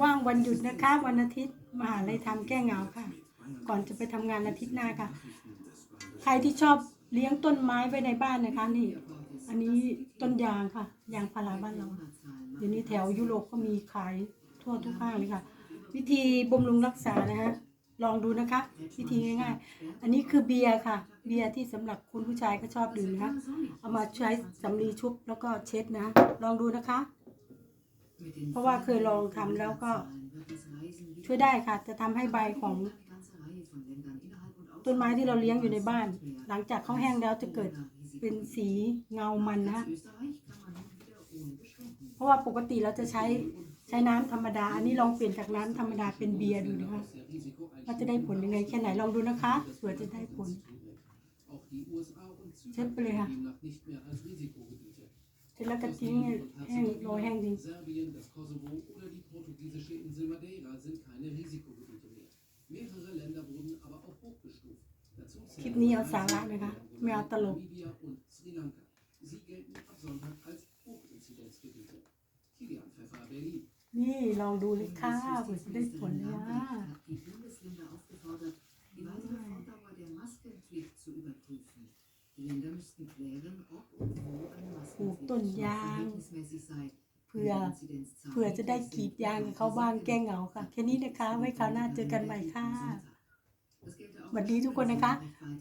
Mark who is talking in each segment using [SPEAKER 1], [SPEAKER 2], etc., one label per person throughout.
[SPEAKER 1] ว่างวันหยุดนะคะ วันอาทิตย์มหาลัยทำแก้เหงาค่ะ ก่อนจะไปทำงานอาทิตย์หน้าค่ะ ใครที่ชอบเลี้ยงต้นไม้ไว้ในบ้านนะคะ นี่ อันนี้ต้นยางค่ะ ยางพาราบ้านเราเดี๋ยวนี้แถวยุโรปก็มีขายทั่วทุกห้างเลยค่ะ วิธีบำรุงรักษานะฮะลองดูนะคะ วิธีง่ายๆ อันนี้คือเบียร์ค่ะ เบียร์ที่สำหรับคุณผู้ชายก็ชอบดื่มนะคะเอามาใช้สำลีชุบแล้วก็เช็ดนะ ลองดูนะคะ เพราะว่าเคยลองทำแล้วก็ ช่วยได้ค่ะ จะทำให้ใบของต้นไม้ที่เราเลี้ยงอยู่ในบ้าน หลังจากเขาแห้งแล้วจะเกิดเป็นสีเงามันนะ เพราะว่าปกติเราจะใช้ใช้น้ำธรรมดา อันนี้ลองเปลี่ยนจากน้ำธรรมดาเป็นเบียร์ดูนะคะว่าจะได้ผลยังไงแค่ไหนลองดูนะคะเผื่อจะได้ผลเช็ดไปเลยค่ะ ร็จแล้วก็ทิ้งให้แห้งโรยแห้งทิ้ง
[SPEAKER 2] Serbien, das Kosovo oder die portugiesische Insel Madeira sind keine Risikogebiete mehr. Mehrere Länder wurden aber auch hochgestuft. Dazu
[SPEAKER 1] คลิปนี้เอาสาระนะคะ ไม่เอาตลก
[SPEAKER 2] Namibia und Sri Lanka. Sie gelten ab Sonntag als Hochinzidenzgebiete. Kilian Pfeffer, Berlin.
[SPEAKER 1] นี่ลองดูเลยค่ะเผื่อจะได้ผลเลยนะ
[SPEAKER 3] die Bundesländer
[SPEAKER 1] ต้นยางเผื่อเผื่อจะได้กรีดยางเขาบ้างแก้เหงาค่ะ แค่นี้นะคะ ไว้คราวหน้าเจอกันใหม่ค่ะสวัสดีทุกคนนะคะ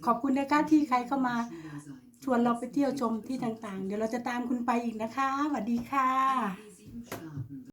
[SPEAKER 1] ขอบคุณนะคะที่ใครเข้ามาชวนเราไปเที่ยวชมที่ต่างๆ เดี๋ยวเราจะตามคุณไปอีกนะคะสวัสดีค่ะ